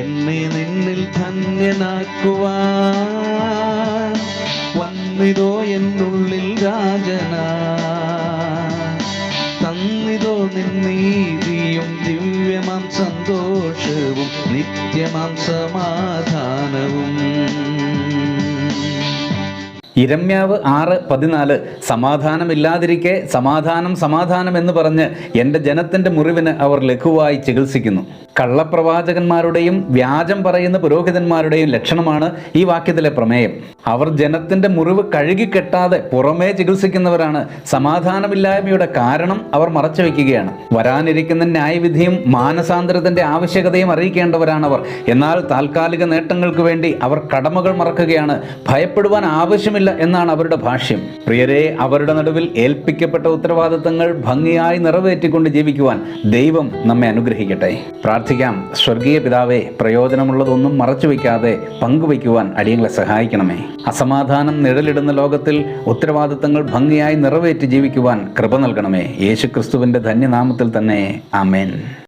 എന്നെ നിന്നിൽ ധന്യനാക്കുവാൻ വന്നിതോ എന്നുള്ളിൽ രാജനാ. തന്നിതോ നിന്നീതിയും ദിവ്യമാം സന്തോഷവും നിത്യമാം സമാധാനവും. ഇരമ്യാവ് ആറ് പതിനാല് സമാധാനമില്ലാതിരിക്കെ സമാധാനം സമാധാനം എന്ന് പറഞ്ഞ് എന്റെ ജനത്തിന്റെ മുറിവിന് അവർ ലഘുവായി ചികിത്സിക്കുന്നു. കള്ളപ്രവാചകന്മാരുടെയും വ്യാജം പറയുന്ന പുരോഹിതന്മാരുടെയും ലക്ഷണമാണ് ഈ വാക്യത്തിലെ പ്രമേയം. അവർ ജനത്തിന്റെ മുറിവ് കഴുകിക്കെട്ടാതെ പുറമേ ചികിത്സിക്കുന്നവരാണ്. സമാധാനമില്ലായ്മയുടെ കാരണം അവർ മറച്ചു വയ്ക്കുകയാണ്. വരാനിരിക്കുന്ന ന്യായവിധിയും മാനസാന്തരത്തിന്റെ ആവശ്യകതയും അറിയിക്കേണ്ടവരാണവർ. എന്നാൽ താൽക്കാലിക നേട്ടങ്ങൾക്ക് വേണ്ടി അവർ കടമകൾ മറക്കുകയാണ്. ഭയപ്പെടുവാൻ ആവശ്യമില്ല എന്നാണ് അവരുടെ ഭാഷ്യം. പ്രിയരെ അവരുടെ നടുവിൽ ഏൽപ്പിക്കപ്പെട്ട ഉത്തരവാദിത്തങ്ങൾ ഭംഗിയായി നിറവേറ്റിക്കൊണ്ട് ജീവിക്കുവാൻ ദൈവം നമ്മെ അനുഗ്രഹിക്കട്ടെ. പ്രാർത്ഥിക്കാം. സ്വർഗീയ പിതാവെ പ്രയോജനമുള്ളതൊന്നും മറച്ചു വയ്ക്കാതെ പങ്കുവയ്ക്കുവാൻ അടിയങ്ങളെ സഹായിക്കണമേ. അസമാധാനം നിഴലിടുന്ന ലോകത്തിൽ ഉത്തരവാദിത്തങ്ങൾ ഭംഗിയായി നിറവേറ്റി ജീവിക്കുവാൻ കൃപ നൽകണമേ. യേശുക്രിസ്തുവിന്റെ ധന്യനാമത്തിൽ തന്നെ. ആമേൻ.